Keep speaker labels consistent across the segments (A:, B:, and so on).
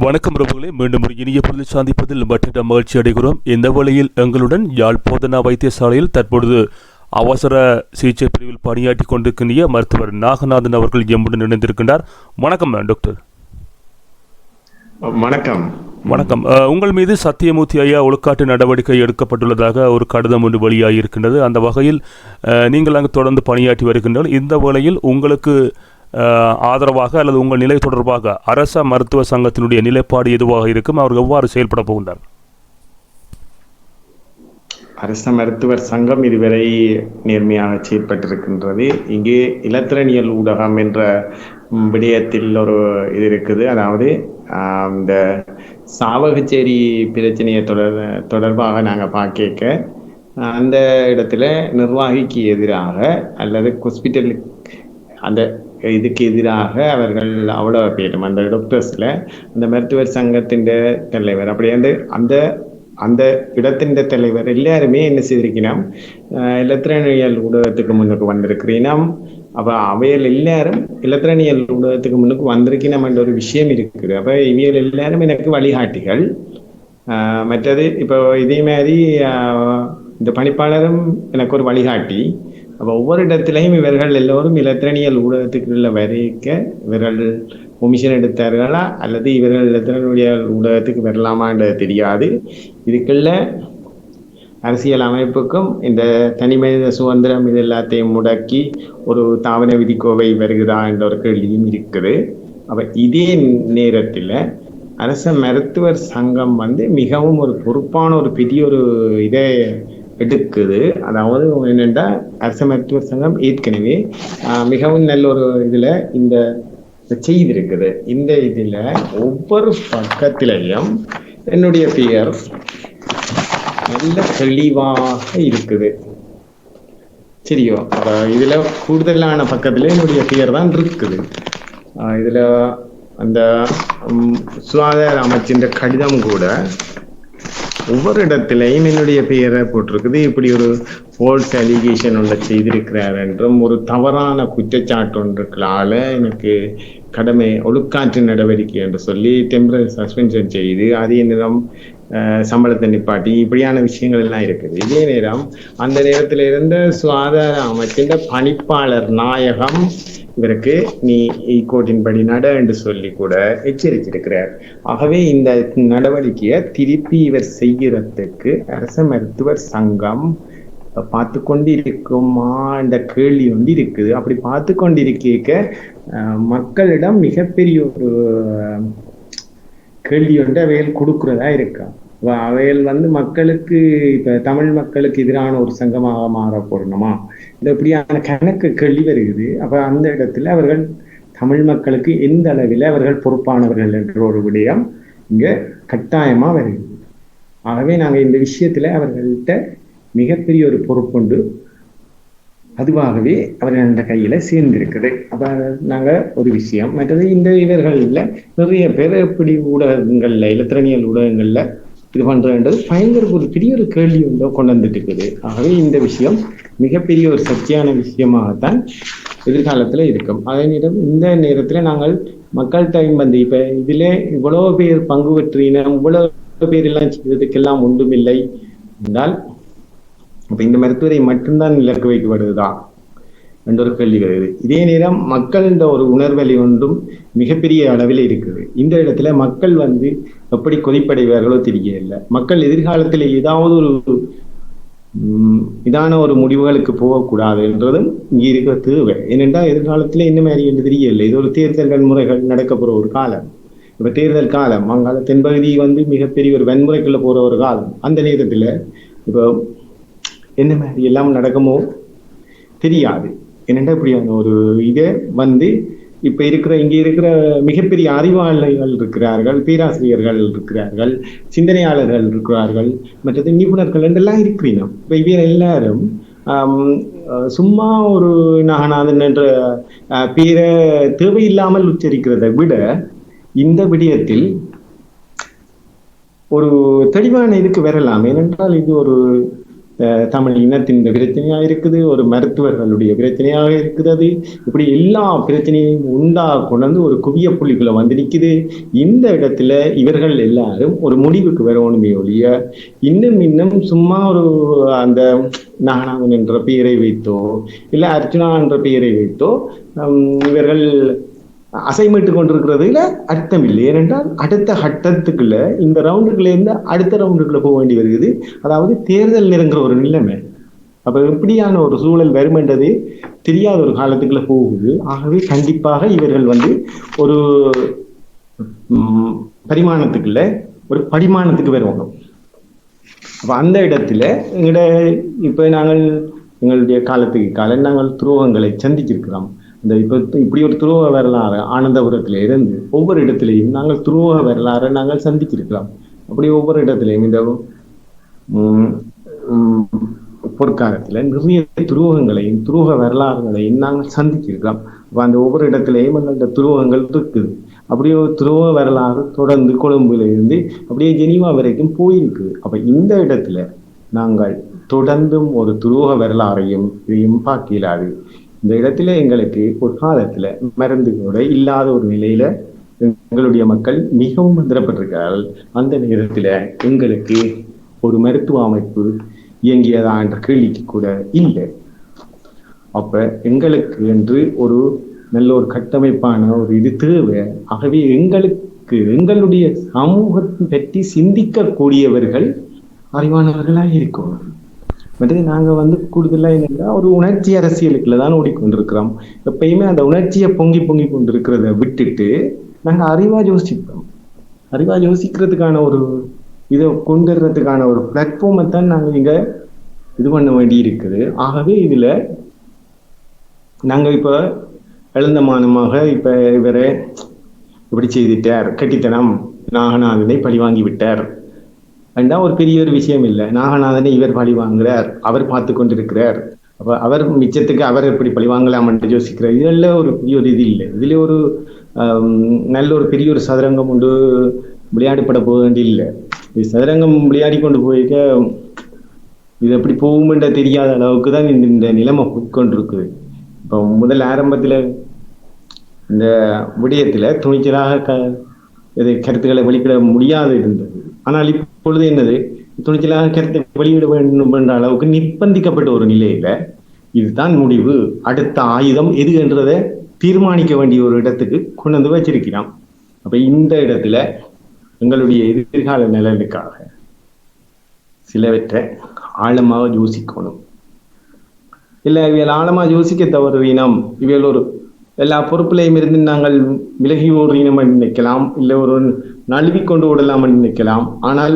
A: வணக்கம் பிரபுகளே மீண்டும் ஒரு இனிய பொருளை சந்திப்பதில் மற்ற மகிழ்ச்சி அடைகிறோம். இந்த வேளையில் எங்களுடன் யாழ் போதனா வைத்தியசாலையில் தற்பொழுது அவசர சிகிச்சை பிரிவில் பணியாற்றி கொண்டிருக்கின்ற மருத்துவர் நாகநாதன் அவர்கள் எம்முடன் இணைந்திருக்கின்றார். வணக்கம் டாக்டர்.
B: வணக்கம்.
A: வணக்கம். உங்கள் மீது சத்தியமூர்த்தி ஐயா ஒழுக்காட்டு நடவடிக்கை எடுக்கப்பட்டுள்ளதாக ஒரு கடிதம் ஒன்று வெளியாகி இருக்கின்றது அந்த வகையில் நீங்கள் அங்கு தொடர்ந்து பணியாற்றி வருகின்றனர். இந்த வேளையில் உங்களுக்கு ஆதரவாக அல்லது உங்கள் நிலை தொடர்பாக அரச மருத்துவ சங்கத்தினுடைய நிலைப்பாடு எதுவாக இருக்கும்? அவர் எவ்வாறு செயல்பட போகின்றார்?
B: அரச மருத்துவர் சங்கம் இதுவரை நேர்மையாக செயற்பட்டிருக்கின்றது இங்கே இலத்திரனியல் ஊடகம் என்ற விடயத்தில் ஒரு இது இருக்குது. அதாவது இந்த சாவகச்சேரி பிரச்சனையை தொடர் தொடர்பாக நாங்கள் பார்க்க அந்த இடத்துல நிர்வாகிக்கு எதிராக அல்லது ஹாஸ்பிட்டலுக்கு அந்த இதுக்கு எதிராக அவர்கள் அவ்வளோ பேரும் அந்த டாக்டர்ஸில் அந்த மருத்துவர் சங்கத்தின் தலைவர். அப்படி வந்து அந்த அந்த இடத்தின் தலைவர் எல்லாருமே என்ன செய்திருக்கிறோம்? இலத்திரனியல் ஊடகத்துக்கு முன்னுக்கு வந்திருக்கிறீனம் அப்ப அவையல் எல்லாரும் இலத்திரனியல் ஊடகத்துக்கு முன்னுக்கு வந்திருக்கணும் என்ற ஒரு விஷயம் இருக்குது. அப்ப இவையல் எல்லாரும் எனக்கு வழிகாட்டிகள். ஆஹ் மற்றது இப்போ இதே மாதிரி ஆஹ் இந்த பணிப்பாளரும் எனக்கு ஒரு வழிகாட்டி. அப்போ ஒவ்வொரு இடத்திலையும் இவர்கள் எல்லோரும் இலத்திரனியல் ஊடகத்துக்குள்ள வரைக்க இவர்கள் கொமிஷன் எடுத்தார்களா? அல்லது இவர்கள் இலத்திரனுடைய ஊடகத்துக்கு வரலாமான்றது தெரியாது. இதுக்குள்ள அரசியல் அமைப்புக்கும் இந்த தனி மனித சுதந்திரம் இது எல்லாத்தையும் முடக்கி ஒரு தாவன விதிக்கோவை வருகிறதா என்ற ஒரு கேள்வியும் இருக்குது. அப்போ இதே நேரத்தில் அரச மருத்துவர் சங்கம் வந்து மிகவும் ஒரு பொறுப்பான ஒரு பெரிய ஒரு இதை எடுக்குது. அதாவது என்னென்னா அரச மருத்துவர் சங்கம் ஏற்கனவே ஆஹ், மிகவும் நல்ல ஒரு இதுல இந்த செய்திருக்குது. இந்த இதுல ஒவ்வொரு பக்கத்திலையும் என்னுடைய பெயர் நல்ல தெளிவாக இருக்குது. சரியோ? இதுல கூடுதலான பக்கத்துல என்னுடைய பெயர் தான் இருக்குது. ஆஹ் இதுல அந்த சுகாதார அமைச்சின் கடிதம் கூட ஒவ்வொரு இடத்திலையும் என்னுடைய பெயரை போட்டிருக்குது. இப்படி ஒரு ஃபோல்ஸ் அலிகேஷன் ஒன்றை செய்திருக்கிறார் என்றும் ஒரு தவறான குற்றச்சாட்டு ஒன்றுக்களால் எனக்கு கடமை ஒழுக்காற்று நடவடிக்கை என்று சொல்லி டெம்பரரி சஸ்பென்ஷன் செய்து அதே நேரம் சம்பளத்தை நிப்பாட்டி இப்படியான விஷயங்கள் எல்லாம் இருக்குது. இதே நேரம் அந்த நேரத்தில் இருந்த சுகாதார அமைச்சின் பணிப்பாளர் நாயகம் இவருக்கு நீ கோட்டின்படி நட என்று சொல்லி கூட எச்சரித்திருக்கிறார். ஆகவே இந்த நடவடிக்கையை திருப்பி இவர் செய்கிறதுக்கு அரச மருத்துவர் சங்கம் பார்த்து கொண்டிருக்குமா என்ற கேள்வி வந்து இருக்குது. அப்படி பார்த்து கொண்டிருக்க மக்களிடம் மிகப்பெரிய ஒரு கேள்வி வந்து அவைகள் கொடுக்கிறதா இருக்கா? அவைகள் வந்து மக்களுக்கு இப்ப தமிழ் மக்களுக்கு எதிரான ஒரு சங்கமாக மாற போடணுமா இந்த இப்படியான கணக்கு கேள்வி வருகிறது. அப்ப அந்த இடத்துல அவர்கள் தமிழ் மக்களுக்கு எந்த அளவில் அவர்கள் பொறுப்பானவர்கள் என்ற ஒரு விடயம் இங்க கட்டாயமா வருகிறது. ஆகவே நாங்க இந்த விஷயத்துல அவர்கள்ட்ட மிகப்பெரிய ஒரு பொறுப்புண்டு அதுவாகவே அவர்கள் அந்த கையில சேர்ந்திருக்குது. அப்ப நாங்க ஒரு விஷயம் மற்றது இந்த இவர்கள்ல நிறைய பேர் எப்படி ஊடகங்கள்ல இலத்திரனியல் ஊடகங்கள்ல இது பண்றதுன்றது பயங்கர ஒரு பெரிய ஒரு கேள்வி வந்து கொண்டு வந்துட்டு இருக்குது ஆகவே இந்த விஷயம் மிகப்பெரிய ஒரு சர்ச்சையான விஷயமாகத்தான் எதிர்காலத்துல இருக்கும். அதே நேரம் இந்த நேரத்துல நாங்கள் மக்கள் டைம் வந்து இப்ப இதுல இவ்வளவு பேர் பங்கு பெற்றினம் இவ்வளவு பேர் எல்லாம் செய்வதற்கெல்லாம் ஒன்றுமில்லை என்றால் இப்போ இந்த மருத்துவரை மட்டும்தான் இலக்கு வைக்கப்படுதுதான் என்ற ஒரு கேள்வி வருது இதே நேரம் மக்கள் என்ற ஒரு உணர்வெளி ஒன்றும் மிகப்பெரிய அளவில் இருக்குது இந்த இடத்துல மக்கள் வந்து எப்படி கொதிப்படைவார்களோ தெரியல மக்கள் எதிர்காலத்தில் ஏதாவது ஒரு இதான ஒரு முடிவுகளுக்கு போகக்கூடாது என்றதும் இங்கே இருக்கிற தேவை. ஏனென்றால் எதிர்காலத்தில் என்ன மாதிரி என்று தெரியல இது ஒரு தேர்தல் வன்முறைகள் நடக்க ஒரு காலம். இப்போ தேர்தல் காலம் அங்கால தென்பகுதி வந்து மிகப்பெரிய ஒரு வன்முறைக்குள்ளே போகிற ஒரு காலம். அந்த நேரத்தில் இப்போ என்ன மாதிரி எல்லாம் நடக்குமோ தெரியாது. என்னென்னா இப்படியான ஒரு இதே வந்து இப்ப இருக்கிற இங்க இருக்கிற மிகப்பெரிய அறிவாளிகள் இருக்கிறார்கள் பேராசிரியர்கள் இருக்கிறார்கள் சிந்தனையாளர்கள் இருக்கிறார்கள் மற்றது நிபுணர்கள் என்றெல்லாம் இருக்கிறீங்க இப்ப இவர் எல்லாரும் அஹ், சும்மா ஒரு நாகநாதன் என்ற அஹ், பேரை தேவையில்லாமல் உச்சரிக்கிறதை விட இந்த விடயத்தில் ஒரு தெளிவான இதுக்கு வரலாம். ஏனென்றால் இது ஒரு தமிழ் இனத்தின் பிரச்சனையா இருக்குது ஒரு மருத்துவர்களுடைய பிரச்சனையாக இருக்கிறது இப்படி எல்லா பிரச்சனையும் உண்டா கொண்டு ஒரு குவிய புள்ளிக்குள்ள வந்து நிக்குது. இந்த இடத்துல இவர்கள் எல்லாரும் ஒரு முடிவுக்கு வரணுமே ஒழிய இன்னும் இன்னும் சும்மா ஒரு அந்த நாகநாதன் என்ற பெயரை வைத்தோ இல்லை அர்ஜுனா என்ற பெயரை வைத்தோ ஹம், இவர்கள் அசைமிட்டு கொண்டிருக்கிறதுல அர்த்தம் இல்லை. ஏனென்றால் அடுத்த கட்டத்துக்குள்ள இந்த ரவுண்டுக்குள்ள இருந்து அடுத்த ரவுண்டுக்குள்ள போக வேண்டி வருகிறது. அதாவது தேர்தல் நெருங்குற ஒரு நிலைமை. அப்ப எப்படியான ஒரு சூழல் வருமென்றது தெரியாத ஒரு காலத்துக்குள்ள போகுது. ஆகவே கண்டிப்பாக இவர்கள் வந்து ஒரு பரிமாணத்துக்குள்ள ஒரு படிமானத்துக்கு வருவாங்க. அப்ப அந்த இடத்துல எங்கட இப்ப நாங்கள் எங்களுடைய காலத்துக்கு காலம் நாங்கள் துரோகங்களை சந்திச்சிருக்கிறோம். இந்த இப்ப இப்படி ஒரு துருவ வரலாறு ஆனந்தபுரத்துல இருந்து ஒவ்வொரு இடத்திலையும் நாங்கள் துரோக வரலாறை நாங்கள் சந்திச்சிருக்கிறோம் அப்படி ஒவ்வொரு இடத்திலையும் இந்த உம், உம், நிறைய துரோகங்களையும் துரோக வரலாறுகளையும் நாங்கள் சந்திச்சிருக்கிறோம் அப்போ அந்த ஒவ்வொரு இடத்துலையும் அந்த துருவங்கள் இருக்குது. அப்படியே ஒரு துரோக வரலாறு தொடர்ந்து கொழும்புல இருந்து அப்படியே ஜெனீவா வரைக்கும் போயிருக்கு. அப்ப இந்த இடத்துல நாங்கள் தொடர்ந்தும் ஒரு துருவ வரலாறையும் இதையும் பார்க்கலாது. இந்த இடத்துல எங்களுக்கு ஒரு காலத்துல மருந்து கூட இல்லாத ஒரு நிலையில எங்களுடைய மக்கள் மிகவும் மந்திரப்பட்டிருக்கிறார்கள் அந்த நேரத்துல எங்களுக்கு ஒரு மருத்துவ அமைப்பு இயங்கியதா என்ற கேள்விக்கு கூட இல்லை. அப்ப எங்களுக்கு என்று ஒரு நல்ல ஒரு கட்டமைப்பான ஒரு இது தேவை. ஆகவே எங்களுக்கு எங்களுடைய சமூகத்தை பற்றி சிந்திக்கக்கூடியவர்கள் அறிவானவர்களா இருக்கணும். மற்றது நாங்கள் வந்து கூடுதலாக என்னன்னா ஒரு உணர்ச்சி அரசியலுக்குள்ள தான் ஓடிக்கொண்டிருக்கிறோம். எப்பயுமே அந்த உணர்ச்சியை பொங்கி பொங்கி கொண்டிருக்கிறத விட்டுட்டு நாங்கள் அறிவாக யோசிப்போம் அறிவாக யோசிக்கிறதுக்கான ஒரு இதை கொண்டு வர்றதுக்கான ஒரு பிளாட்ஃபார்மை தான் நாங்கள் இங்கே இது பண்ண வேண்டி இருக்குது ஆகவே இதில் நாங்கள் இப்போ எழுந்தமானமாக இப்போ இவரை இப்படி செய்துட்டார். கட்டித்தனம் நாகநாதனை பழி வாங்கி விட்டார். என்றா ஒரு பெரிய ஒரு விஷயம் இல்லை. நாகநாதனை இவர் பழி வாங்குறார். அவர் பார்த்து கொண்டிருக்கிறார். அப்போ அவர் மிச்சத்துக்கு அவர் எப்படி பழி வாங்கலாம் என்று யோசிக்கிறார். இதெல்லாம் ஒரு பெரிய ஒரு இது இல்லை. இதுல ஒரு நல்ல ஒரு பெரிய ஒரு சதுரங்கம் உண்டு விளையாடப்பட போக வேண்டிய இல்லை. இது சதுரங்கம் விளையாடி கொண்டு போயிருக்க இது எப்படி போகும்ன்ற தெரியாத அளவுக்கு தான் இந்த இந்த நிலைமை போய்க்கொண்டிருக்குது. இப்போ முதல் ஆரம்பத்தில் இந்த விடயத்தில் துணிச்சலாக க இது கருத்துக்களை வெளியிட முடியாது இருந்தது. ஆனால் பொழுது என்னது? துணிச்சலாக கருத்தை வெளியிட வேண்டும் என்ற அளவுக்கு நிர்பந்திக்கப்பட்ட ஒரு நிலையில இதுதான் முடிவு. அடுத்த ஆயுதம் எது என்றதை தீர்மானிக்க வேண்டிய ஒரு இடத்துக்கு கொண்டு வந்து வச்சிருக்கிறான். அப்ப இந்த இடத்துல எங்களுடைய எதிர்கால நிலனுக்காக சிலவற்றை ஆழமாக யோசிக்கணும். இல்ல இவைகள் ஆழமா யோசிக்க தவறுவினம் இவள் ஒரு எல்லா பொறுப்புலையும் இருந்து நாங்கள் விலகி ஓடுறீனம் இனம் நினைக்கலாம். இல்லை ஒரு நழுவி கொண்டு விடலாம் நினைக்கலாம். ஆனால்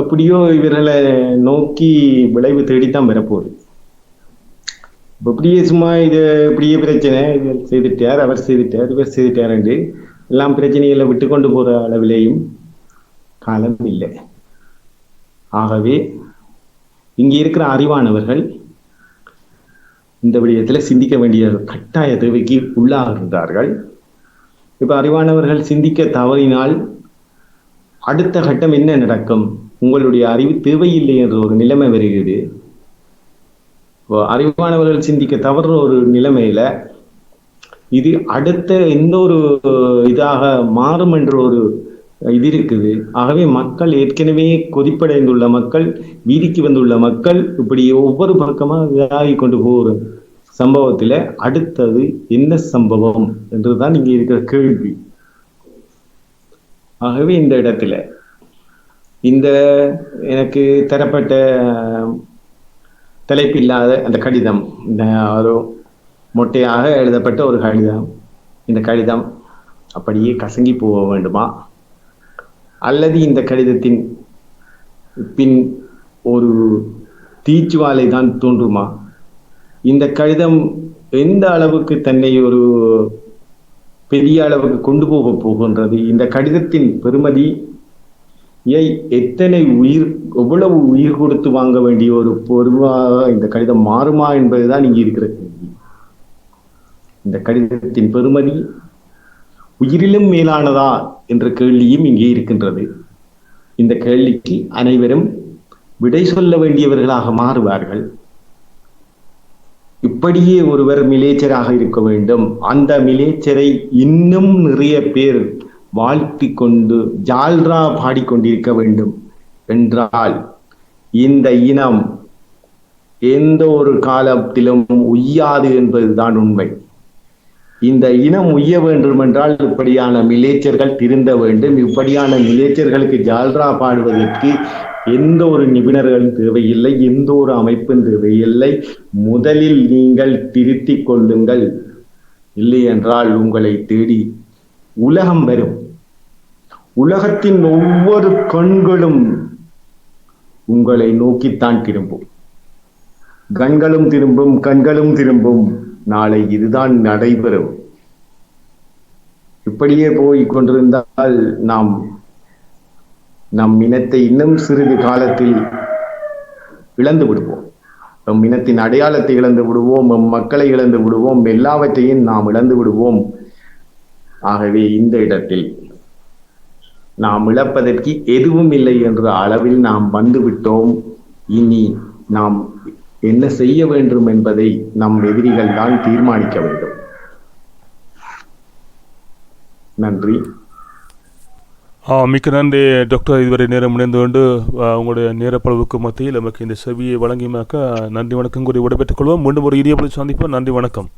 B: எப்படியோ இவர்களை நோக்கி விளைவு தேடித்தான் வரப்போகுது. இப்படியே சும்மா இது இப்படியே பிரச்சனை இவர் செய்துட்டார் அவர் செய்துட்டார் இவர் செய்துட்டார் என்று எல்லாம் பிரச்சனைகளை விட்டு கொண்டு போற அளவிலேயும் காலம் இல்லை. ஆகவே இங்கே இருக்கிற அறிவானவர்கள் இந்த விடயத்தில் சிந்திக்க வேண்டிய கட்டாய தேவைக்கு உள்ளாகின்றார்கள் இப்போ அறிவானவர்கள் சிந்திக்க தவறினால் அடுத்த கட்டம் என்ன நடக்கும்? உங்களுடைய அறிவு தேவையில்லை என்ற ஒரு நிலைமை வருகிறது. அறிவானவர்கள் சிந்திக்க தவறுற ஒரு நிலைமையில இது அடுத்த எந்த ஒரு இதாக மாறும் என்ற ஒரு இது இருக்குது. ஆகவே மக்கள் ஏற்கனவே கொதிப்படைந்துள்ள மக்கள் வீதிக்கு வந்துள்ள மக்கள் இப்படி ஒவ்வொரு பக்கமாக இதாகி கொண்டு போகிற சம்பவத்துல அடுத்தது என்ன சம்பவம் என்றுதான் இங்க இருக்கிற கேள்வி. ஆகவே இந்த இடத்துல இந்த எனக்கு தரப்பட்ட தலைப்பில்லாத அந்த கடிதம் இந்த ஒரு மொட்டையாக எழுதப்பட்ட ஒரு கடிதம் இந்த கடிதம் அப்படியே கசங்கி போக வேண்டுமா? அல்லது இந்த கடிதத்தின் பின் ஒரு தீச்சுவாலை தான் தோன்றுமா? இந்த கடிதம் எந்த அளவுக்கு தன்னை ஒரு பெரிய அளவுக்கு கொண்டு போக போகின்றது? இந்த கடிதத்தின் பெருமதி ஏய் எத்தனை உயிர் எவ்வளவு உயிர் கொடுத்து வாங்க வேண்டிய ஒரு பொருளாக இந்த கடிதம் மாறுமா என்பதுதான் இங்க இருக்கிற கேள்வி. இந்த கடிதத்தின் பெருமதி உயிரிலும் மேலானதா என்ற கேள்வியும் இங்கே இருக்கின்றது. இந்த கேள்விக்கு அனைவரும் விடை சொல்ல வேண்டியவர்களாக மாறுவார்கள். இப்படியே ஒருவர் மிலேச்சராக இருக்க வேண்டும். அந்த மிலேச்சரை இன்னும் நிறைய பேர் வாழ்த்தி கொண்டு ஜால்ரா பாடிக்கொண்டிருக்க வேண்டும் என்றால் இந்த இனம் எந்த ஒரு காலத்திலும் உய்யாது என்பதுதான் உண்மை. இந்த இனம் உய்ய வேண்டும் என்றால் இப்படியான மிலேச்சர்கள் திருந்த வேண்டும். இப்படியான மிலேச்சர்களுக்கு ஜால்ரா பாடுவதற்கு எந்த ஒரு நிபுணர்களும் தேவையில்லை எந்த ஒரு அமைப்பும் தேவையில்லை. முதலில் நீங்கள் திருத்திக் கொள்ளுங்கள். இல்லை என்றால் உங்களை தேடி உலகம் வரும். உலகத்தின் ஒவ்வொரு கண்களும் உங்களை நோக்கித்தான் திரும்பும். கண்களும் திரும்பும் கண்களும் திரும்பும். நாளை இதுதான் நடைபெறும். இப்படியே போய் கொண்டிருந்தால் நாம் நம் இனத்தை இன்னும் சிறிது காலத்தில் இழந்து விடுவோம். நம் இனத்தின் அடையாளத்தை இழந்து விடுவோம். நம் மக்களை இழந்து விடுவோம். எல்லாவற்றையும் நாம் இழந்து விடுவோம். ஆகவே இந்த இடத்தில் நாம் இழப்பதற்கு எதுவும் இல்லை என்ற அளவில் நாம் வந்துவிட்டோம். இனி நாம் என்ன செய்ய வேண்டும் என்பதை நம் எதிரிகள் தான் தீர்மானிக்க வேண்டும். நன்றி.
A: மிக்க நன்றி டாக்டர் இதுவரை நேரம் முடிந்து கொண்டு உங்களுடைய நேரப்பளவுக்கு மத்தியில் நமக்கு இந்த செவியை வழங்கியமாக்க நன்றி வணக்கம் கூறி விடைபெற்றுக் கொள்வோம். மீண்டும் ஒரு இடிய சந்திப்போம். நன்றி வணக்கம்.